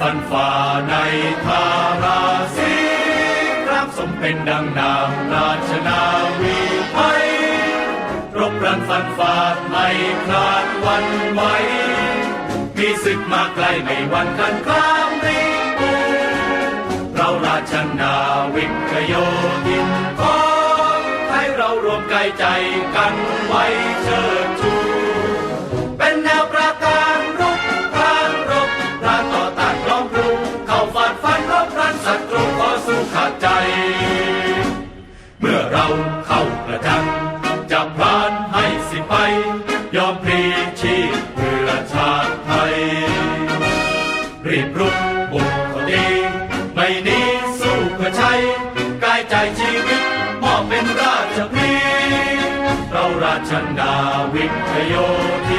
ฟันฝ่าในทาราศีครับสมเป็นดังนามราชนาวีไทยรบรันฟันฝ่าไม่คลาดวันไหวมีศึกมาไกลไม่วันกันกลางรีปูเราราชนาวิกโยธินของไทยเรารวมกายใจกันไว้เชิด เราเข้าประจันจะพรานให้สิไป ยอมพลีชีพเพื่อชาติไทย รีบรุกบุกเขาดี ไม่นีสู้เพื่อชัยกายใจชีวิตมอบเป็นราชพลีเราราชนาวิกโยธิ